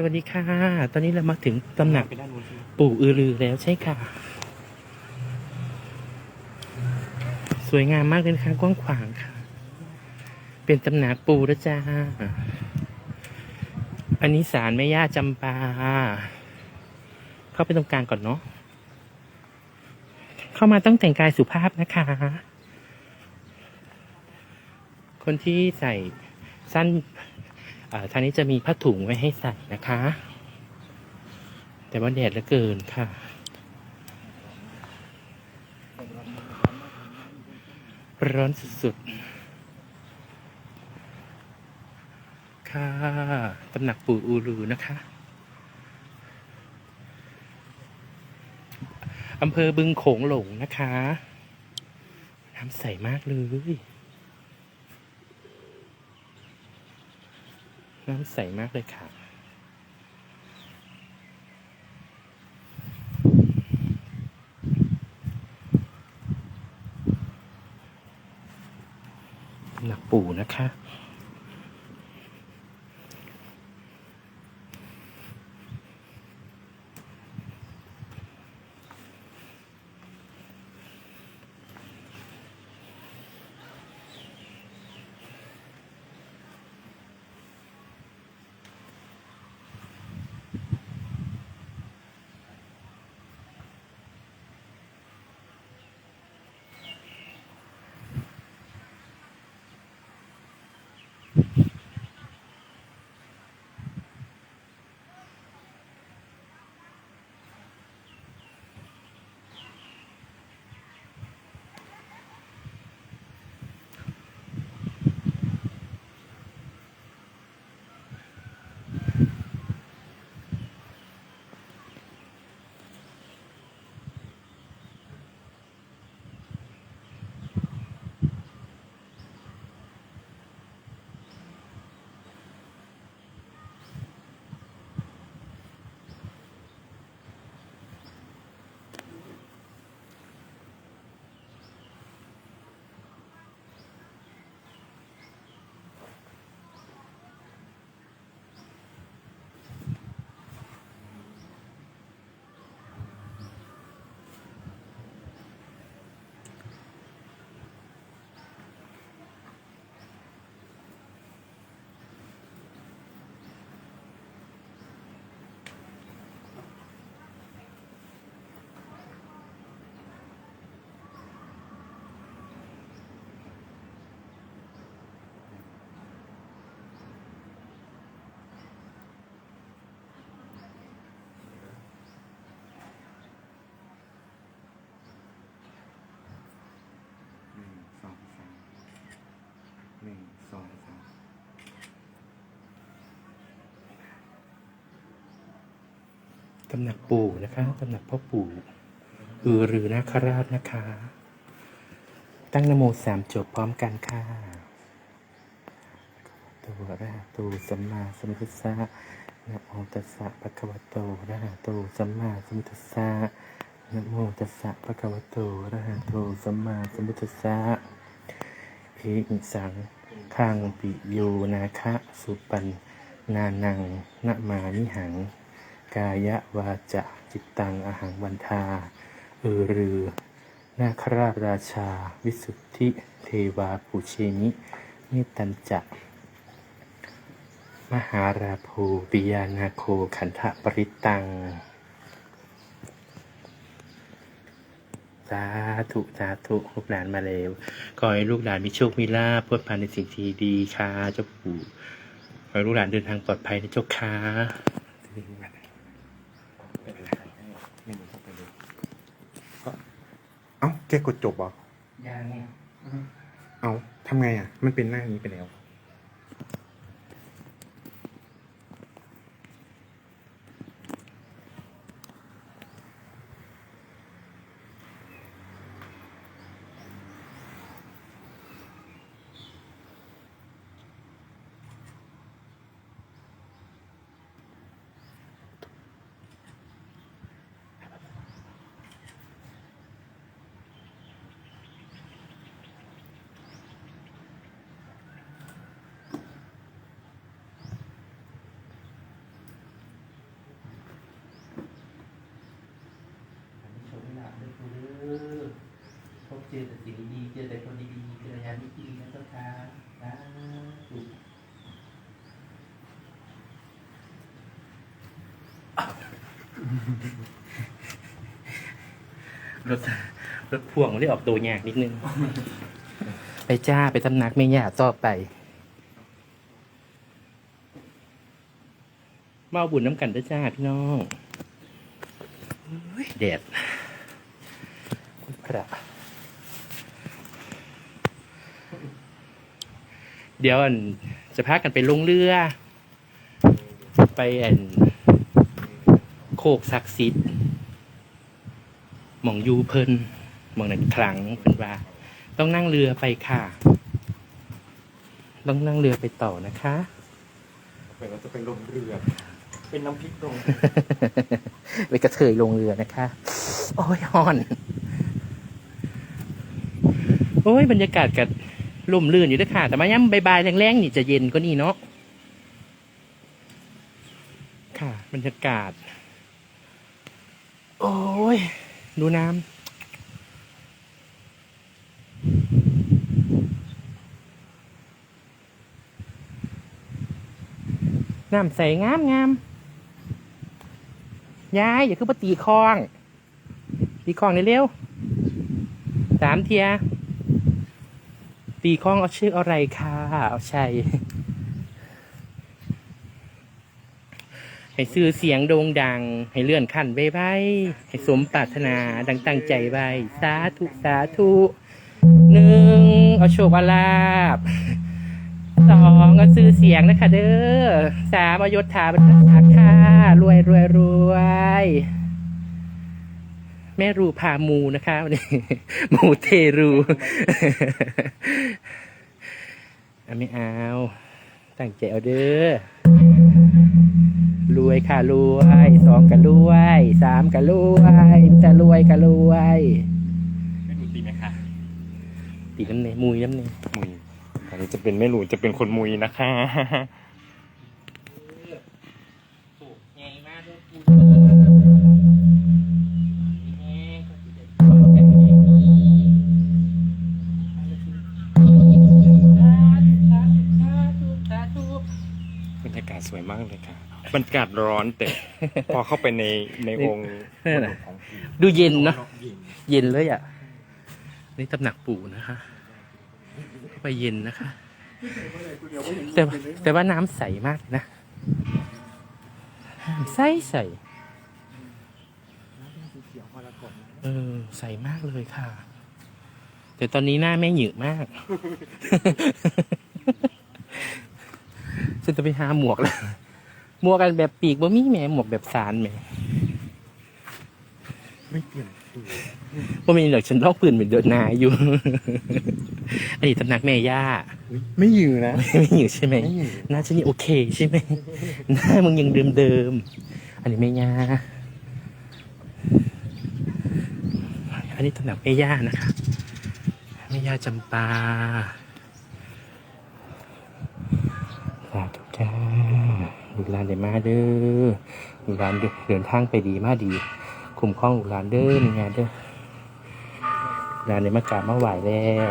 สวัสดีค่ะ ตอนนี้เรามาถึงตำหนักปู่อือรือแล้วใช่ค่ะ สวยงามมากเลยนะคะกว้างขวางค่ะ เป็นตำหนักปู่นะจ้า อันนี้ศาลแม่ย่าจำปา เข้าไปตรงกลางก่อนเนาะ เข้ามาต้องแต่งกายสุภาพนะคะ คนที่ใส่สั้น ทางนี้จะมีผ้าถุงไว้ให้ใส่นะคะ แต่ว่าแดดเหลือเกินค่ะ ร้อนสุดๆ ค่ะตำหนักปู่อูรูนะคะอำเภอบึงโขงหลงนะคะ น้ำใสมากเลย น้ำใสมากเลยค่ะ หนักปู่นะคะำหนักปู่นะคะตำหนักพ่อปู่อือรือนาคราชนะคะ ตั้งนโมสามจบพร้อมกันค่ะตัวแรกตูสัมมาสัมพุทธะนะโมตัสสะภะคะวะโตระหะโตสัมมาสัมพุทธัสสะนะโมตัสสะภะคะวะโตระหะโตสัมมาสัมพุทธัสสะอิสังขังปิโยนาคะสุปันนานังนะมานิหัง กายวาจะจิตตังอหังวันทาเออรือ นาคราชราชา วิสุทธิ เทวาปุเชนินิตันจะ มหาราโภปิยานาโคขันธปริตตัง สาธุสาธุลูกหลานมาเร็วขอให้ลูกหลานมีโชคมีลาภพวดพันในสิ่งที่ดีค่ะเจ้าปู่ขอให้ลูกหลานเดินทางปลอดภัยนะเจ้าค่ะ ไม่เป็นไรไม่เป็นไรไม่หนูต้องไปเลยก็เอ้า แกกดจบเหรอยังเอ้าทำไงอะ มันเป็นหน้านี้ไปแล้ว เจอแต่สิ่งดีเจอแต่คนดีๆเจออย่างนี้ดีนะเจ้าค่ะนะถูกรถรถพ่วงมันได้ออกตัวยากนิดนึง ไปจ้าไปตำนักไม่ยากต่อไป เมาบุญน้ำกันด้วจ้าพี่น้องเดดคุณพระ เดี๋ยวอันจะพากันไปลงเรือ ไปอันโคกศักดิ์สิทธิ์หมองอยูเพิ่นหมองนั้นครั้งเพิ่นว่า ต้องนั่งเรือไปค่ะ ต้องนั่งเรือไปต่อนะคะเดี๋ยวเราจะไปลงเรือ เป็นน้ำพริกลงไปกระเทยลงเรือนะคะ โอ้ยฮอน โอ้ยบรรยากาศกับ ลมลื่นอยู่ด้วยค่ะ แต่มาย้ำบายๆแรงๆนี่จะเย็นก็นี่เนาะค่ะบรรยากาศ โอ้ย ดูน้ำน้ำใสงามงามยายอย่าขึ้นมาตีคลอง ตีคลองเร็วๆสามเทีย ตีคลองเอาชื่ออะไรคะเอาชัยให้ซื้อเสียงโด่งดัง ให้เลื่อนขั้นไว้ไว้ให้สมปรารถนาดังตั้งใจไว้สาธุ สาธุหนึ่งเอาโชคเอาลาบสองเอาซื้อเสียงนะคะเด้อสามเอายศถาบรรดาค่ะรวยรวยรวย แม่รูพามูนะคะวันนี้มูเทรูเอาไม่เอาตั้งใจเอาเด้อรวยค่ะรวยสองก็รวยสามก็รวยจะรวยก็รวยไม่รู้ตีไหมคะตีน้ำเนยมุยน้ำเนยมุยอันนี้จะเป็นไม่รู้จะเป็นคนมุยนะคะบ เลยค่ะบรรยากาศร้อนแต่ พอเข้าไปในในองค์นั่นน่ะ ของผีดูเย็นเนาะเย็นเย็นเลยอะ นี่ตำหนักปู่นะคะเข้าไปเย็นนะคะ แต่แต่ว่าน้ำใสมากนะน้ำใสใสเออใสมากเลยค่ะ แต่ตอนนี้หน้าแม่หยืดมาก ฉันจะไปหาหมวกแล้ว หมวกกันแบบปีกบ่มีแหม่หมวกแบบสารแหม่ไม่เปลี่ยนตัวว่ามีหรอกฉันลอกปืนเหมือนเดินนายอยู่ อันนี้ตำหนักแม่ย่าไม่ยืนนะไม่อยู่ใช่ไหมไม่ยืนหน้าฉันนี่โอเคใช่ไหมหน้ามึงยังเดิมๆอันนี้แม่ย่าอันนี้ตำหนักแม่ย่านะคะแม่ย่าจำปาสาธุจ้า ลูกหลานเดมาเด้อลูกหลานเดินทางไปดีมาดี คุ้มครองลูกหลานเด้อมีงานเด้อลูกหลานเดมากราบมาไหวแล้ว